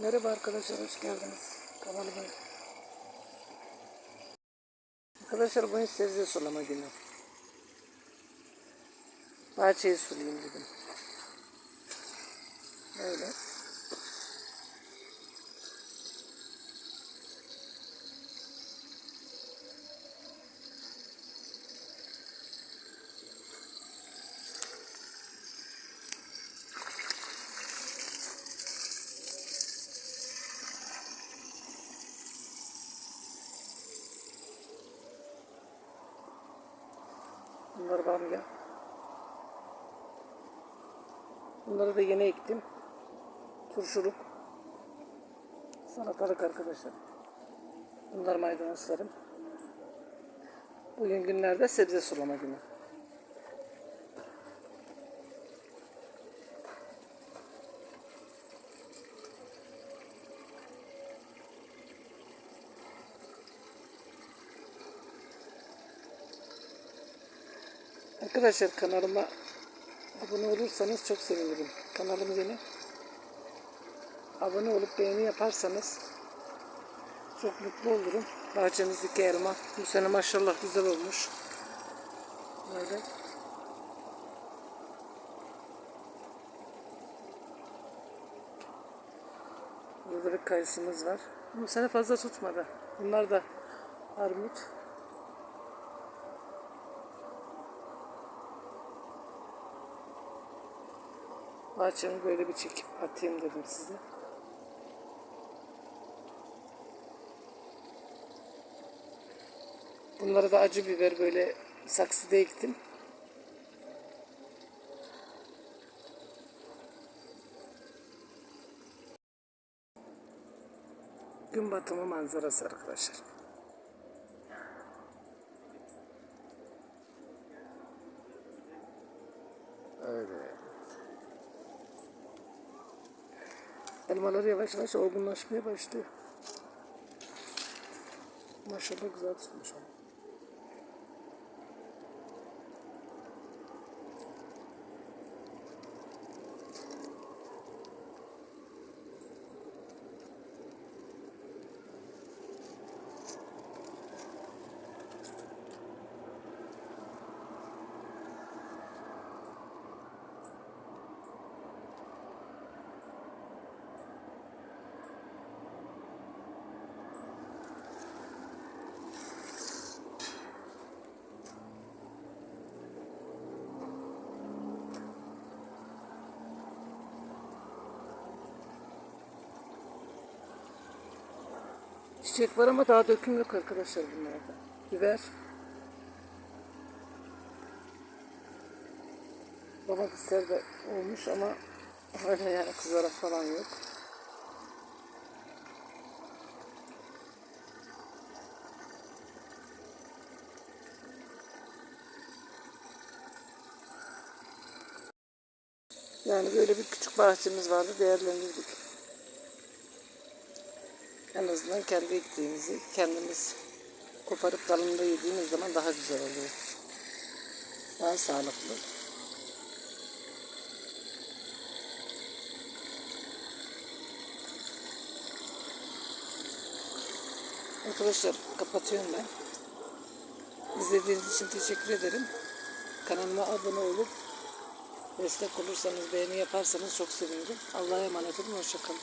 Merhaba arkadaşlar, hoş geldiniz. Kanalıma. Arkadaşlar bugün sebze sulama günü. Bahçeyi sulayayım dedim. Böyle. Bunlar bamya. Bunları da yeni ektim. Turşuluk. Salatalık arkadaşlar. Bunlar maydanozlarım. Bugün günlerde sebze sulama günü. Arkadaşlar kanalıma abone olursanız çok sevinirim. Kanalım yeni. Abone olup beğeni yaparsanız çok mutlu olurum. Bahçemizdeki elma bu sene maşallah güzel olmuş. Böyle. Burada bir kayısımız var. Bu sene fazla tutmadı. Bunlar da armut. Bahçemi böyle bir çekip atayım dedim size. Bunları da acı biber böyle saksıda ektim. Gün batımı manzarası arkadaşlar. Elmalar yavaş yavaş olgunlaşmaya başlıyor. Maşallah güzel tutmuş ama. Çiçek var ama daha döküm yok arkadaşlar bunlarda. Biber. Domatesler de olmuş ama öyle yani kızarak falan yok. Yani böyle bir küçük bahçemiz vardı değerlendirdik. En azından kendi ektiğimizi kendimiz koparıp dalında yediğimiz zaman daha güzel oluyor. Daha sağlıklı. Arkadaşlar kapatıyorum ben. İzlediğiniz için teşekkür ederim. Kanalıma abone olup destek olursanız, beğeni yaparsanız çok sevinirim. Allah'a emanet olun. Hoşçakalın.